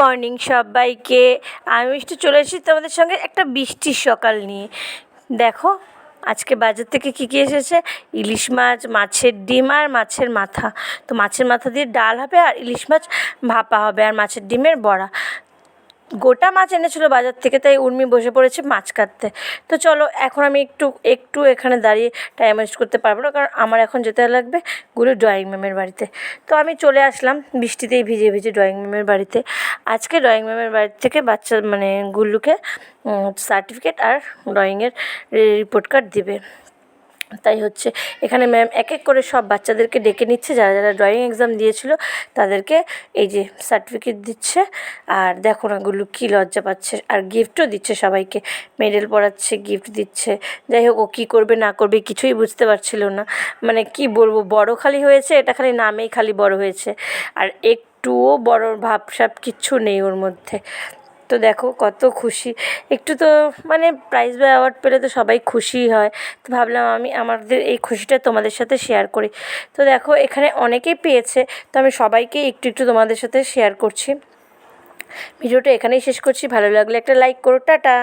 Morning সবাইকে। আমি মিষ্টি চলে এসেছি তোমাদের সঙ্গে একটা বৃষ্টির সকাল নিয়ে। দেখো, আজকে বাজার থেকে কী কী এসেছে? ইলিশ মাছ, মাছের ডিম আর মাছের মাথা। তো মাছের মাথা দিয়ে ডাল হবে আর ইলিশ মাছ ভাপা হবে আর মাছের ডিমের বড়া। গোটা মাছ এনেছিলো বাজার থেকে, তাই উর্মি বসে পড়েছে মাছ কাটতে। তো চলো, এখন আমি একটু একটু এখানে দাঁড়িয়ে টাইম ওয়েস্ট করতে পারব না, কারণ আমার এখন যেতে লাগবে গুলো ড্রয়িং ম্যামের বাড়িতে। তো আমি চলে আসলাম বৃষ্টিতেই ভিজে ভিজে ড্রয়িং ম্যামের বাড়িতে। আজকে ড্রয়িং ম্যামের বাড়ি থেকে বাচ্চা মানে গুল্লুকে সার্টিফিকেট আর ড্রয়িংয়ের রিপোর্ট কার্ড দিবে। তাই হচ্ছে এখানে ম্যাম এক এক করে সব বাচ্চাদেরকে ডেকে নিচ্ছে, যারা যারা ড্রয়িং এক্সাম দিয়েছিল তাদেরকে এই যে সার্টিফিকেট দিচ্ছে। আর দেখো না গুলো কী লজ্জা পাচ্ছে, আর গিফটও দিচ্ছে সবাইকে মেডেল পড়াচ্ছে গিফট দিচ্ছে। যাই হোক, ও কী করবে, না করবে কিছুই বুঝতে পারছিল না। মানে কি বলব, বড় খালি হয়েছে, এটা খালি নামেই খালি বড় হয়েছে। আর একটুও বড় ভাবসাব কিচ্ছু নেই ওর মধ্যে। তো দেখো কত খুশি। একটু তো মানে প্রাইজ বা অ্যাওয়ার্ড পেলে তো সবাই খুশি হয়। তো ভাবলাম আমি আমাদের এই খুশিটা তোমাদের সাথে শেয়ার করি। তো দেখো এখানে অনেকেই পেয়েছে, তো আমি সবাইকে একটু একটু তোমাদের সাথে শেয়ার করছি। ভিডিওটা এখানেই শেষ করছি। ভালো লাগলে একটা লাইক করো। টাটা!